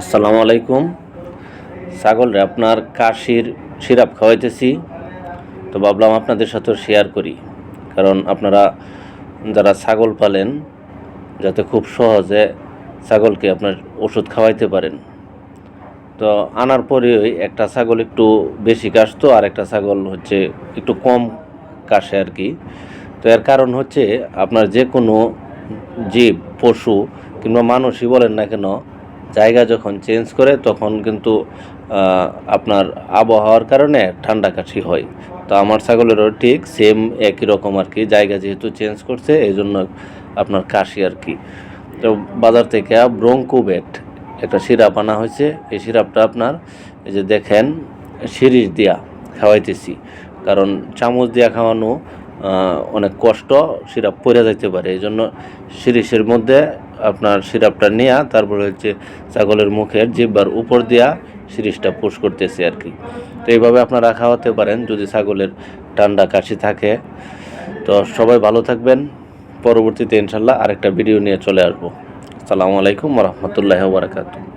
আসসালামু আলাইকুম। ছাগলরে আপনার কাশির সিরাপ খাওয়াইতেছি। তো ভাবলাম আপনাদের সাথেও শেয়ার করি। কারণ আপনারা যারা ছাগল পালেন, যাতে খুব সহজে ছাগলকে আপনার ওষুধ খাওয়াইতে পারেন। তো আনার পরে একটা ছাগল একটু বেশি কাশতো, আর একটা ছাগল হচ্ছে একটু কম কাশে আর কি। তো এর কারণ হচ্ছে, আপনার যে কোনো জীব, পশু কিংবা মানুষই বলেন না কেন জায়গা যখন চেঞ্জ করে, তখন কিন্তু আপনার আবহাওয়ার কারণে ঠান্ডা কাশি হয়। তো আমার ছাগলেরও ঠিক সেম একই রকম আর কি, জায়গা যেহেতু চেঞ্জ করছে এই জন্য আপনার কাশি আর কি। তো বাজার থেকে ব্রঙ্কোবেট একটা সিরাপ আনা হয়েছে। এই সিরাপটা আপনার, এই যে দেখেন সিরিজ দিয়া খাওয়াইতেছি। কারণ চামচ দিয়া খাওয়ানো অনেক কষ্ট, সিরাপ পড়ে যাইতে পারে। এই জন্য সিরিজের মধ্যে আপনার সিরাপটা নেয়া, তারপরে হচ্ছে ছাগলের মুখের জিব্বার উপর দিয়া সিরিজটা পুশ করতেছে আর কি। তো এইভাবে আপনারা খাওয়াতে পারেন যদি ছাগলের ঠান্ডা কাশি থাকে। তো সবাই ভালো থাকবেন। পরবর্তীতে ইনশাল্লাহ আরেকটা ভিডিও নিয়ে চলে আসব। আসসালামু আলাইকুম রহমতুল্লাহ বারাকাতু